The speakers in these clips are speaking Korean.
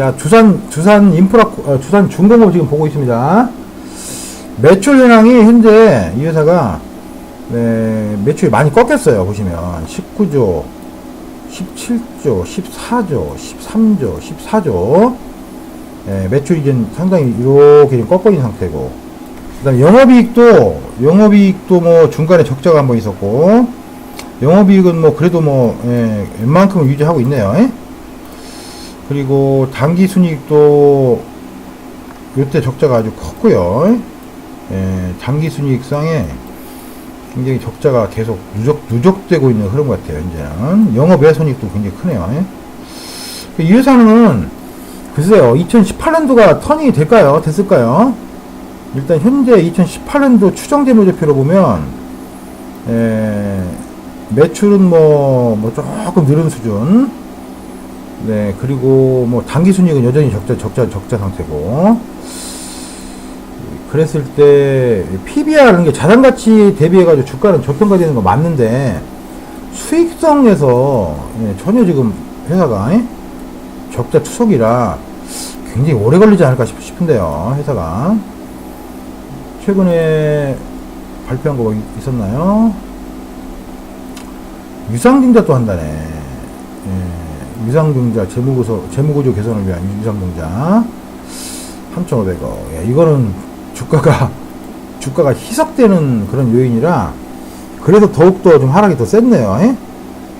자, 두산, 두산 인프라, 어, 두산 중공업 지금 보고 있습니다. 매출 현황이 현재 이 회사가, 네, 매출이 많이 꺾였어요. 보시면. 19조, 17조, 14조, 13조, 14조. 예, 매출이 이제 상당히 이렇게 좀 꺾어 있는 상태고. 그 다음 영업이익도, 영업이익도 뭐 중간에 적자가 한번 있었고, 영업이익은 뭐 그래도 뭐, 예, 웬만큼은 유지하고 있네요. 예? 그리고 단기 순이익도 요때 적자가 아주 컸고요. 예, 단기 순이익상에 굉장히 적자가 계속 누적, 누적되고 있는 흐름 같아요, 현재는. 영업 외 손익도 굉장히 크네요. 예. 이 회사는, 글쎄요, 2018년도가 턴이 될까요? 됐을까요? 일단 현재 2018년도 추정 재무제표로 보면, 예, 매출은 뭐, 뭐 조금 늘은 수준. 네, 그리고 뭐 단기 순이익은 여전히 적자, 적자, 적자 상태고. 그랬을 때 PBR은 게 자산 가치 대비해가지고 주가는 저평가되는 거 맞는데 수익성에서 예, 전혀 지금 회사가 예? 적자 추석이라 굉장히 오래 걸리지 않을까 싶- 싶은데요, 회사가. 최근에 발표한 거 있었나요? 유상증자 또 한다네. 예, 유상증자 재무구조, 재무구조 개선을 위한 유상증자 3,500억. 예, 이거는 주가가 주가가 희석되는 그런 요인이라 그래서 더욱더 좀 하락이 더 셌네요. 예?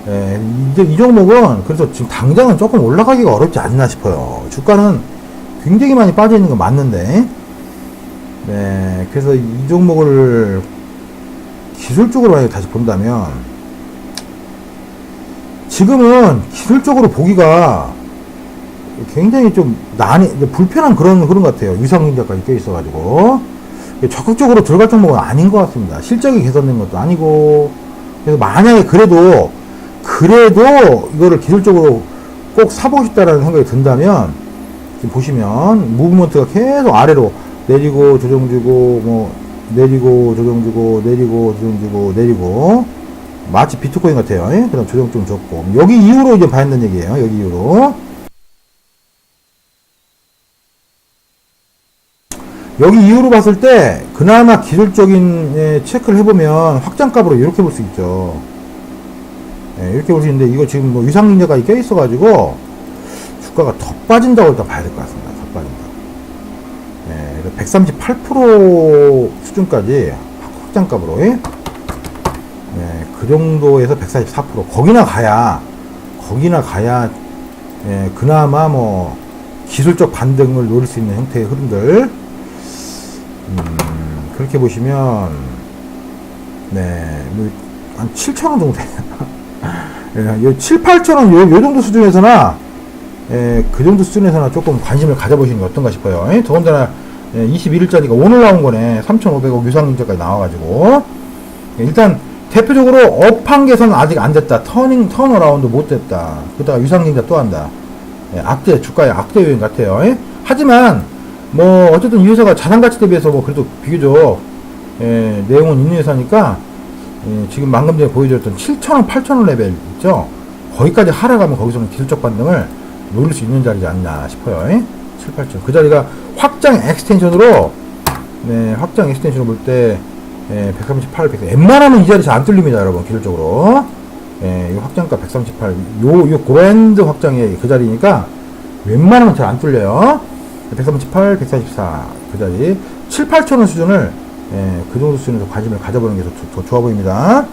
예, 이제 이 종목은 그래서 지금 당장은 조금 올라가기가 어렵지 않나 싶어요. 주가는 굉장히 많이 빠져 있는 건 맞는데, 네, 그래서 이 종목을 기술적으로 다시 본다면 지금은 기술적으로 보기가 굉장히 좀 난이 불편한 그런 그런 것 같아요. 유상증자까지 껴 있어가지고 적극적으로 들어갈 종목은 아닌 것 같습니다. 실적이 개선된 것도 아니고 그래서 만약에 그래도 그래도 이거를 기술적으로 꼭 사보고 싶다라는 생각이 든다면 지금 보시면 무브먼트가 계속 아래로 내리고 조정주고 뭐 내리고 조정주고 내리고 조정주고 내리고 마치 비트코인 같아요. 예? 그다음 조정 좀 줬고 여기 이후로 이제 봐야 된다는 얘기예요. 여기 이후로 여기 이후로 봤을 때 그나마 기술적인 예, 체크를 해보면 확장값으로 이렇게 볼 수 있죠. 예, 이렇게 볼 수 있는데 이거 지금 뭐 유상증자까지 껴 있어가지고 주가가 더 빠진다고 일단 봐야 될 것 같습니다. 더 빠진다. 예, 138% 수준까지 확장값으로 그 정도에서 144% 거기나 가야 거기나 가야 예, 그나마 뭐 기술적 반등을 노릴 수 있는 형태의 흐름들 음, 그렇게 보시면 네, 뭐한 7,000원 정도 돼요. 예, 요 7, 8,000원 요, 요 정도 수준에서나 예, 그 정도 수준에서나 조금 관심을 가져보시는 게 어떤가 싶어요. 예, 더군다나 예, 21일짜리가 오늘 나온 거네. 3,500억 유상증자까지 나와가지고 예, 일단 대표적으로 업황 개선 아직 안 됐다. 터닝 턴어라운드 못 됐다. 그다가 유상증자 또 한다. 예, 악재 주가의 악재 요인 같아요. 예? 하지만 뭐 어쨌든 이 회사가 자산 가치 대비해서 뭐 그래도 비교적 예, 내용은 있는 회사니까 예, 지금 방금 전에 보여드렸던 7,000원, 8,000원 레벨 있죠? 거기까지 하락하면 거기서는 기술적 반등을 노릴 수 있는 자리지 않나 싶어요. 예? 7, 8,000. 그 자리가 확장 엑스텐션으로 네, 확장 엑스텐션을 볼때 예, 138, 100. 웬만하면 이 자리 잘안 뚫립니다, 여러분. 기술적으로. 예, 이 확장가 138. 요, 요 그랜드 확장의 그 자리니까 웬만하면 잘 안 뚫려요. 138, 144. 그 자리. 7, 8천원 수준을 예, 그 정도 수준에서 관심을 가져보는 게 더, 더 좋아 보입니다.